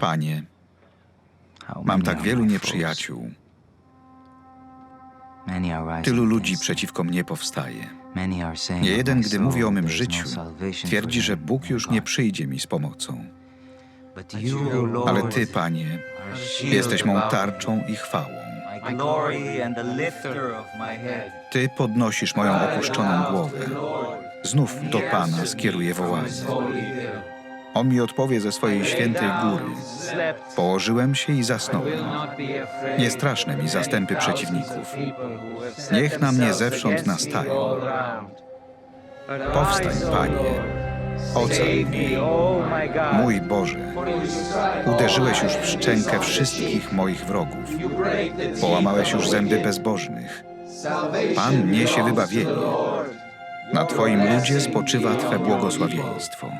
Panie, mam tak wielu nieprzyjaciół. Tylu ludzi przeciwko mnie powstaje. Nie jeden, gdy mówi o mym no życiu, twierdzi, że Bóg in już nie przyjdzie mi z pomocą. Ale Ty, Panie, jesteś mą tarczą i chwałą. Ty podnosisz moją opuszczoną głowę. Znów do Pana skieruję wołanie. On mi odpowie ze swojej świętej góry. Położyłem się i zasnąłem. Nie straszne mi zastępy przeciwników. Niech na mnie zewsząd nastają. Powstań, Panie. Ocal mnie. Mój Boże, uderzyłeś już w szczękę wszystkich moich wrogów. Połamałeś już zęby bezbożnych. Pan niesie wybawienie. Na Twoim ludzie spoczywa Twe błogosławieństwo.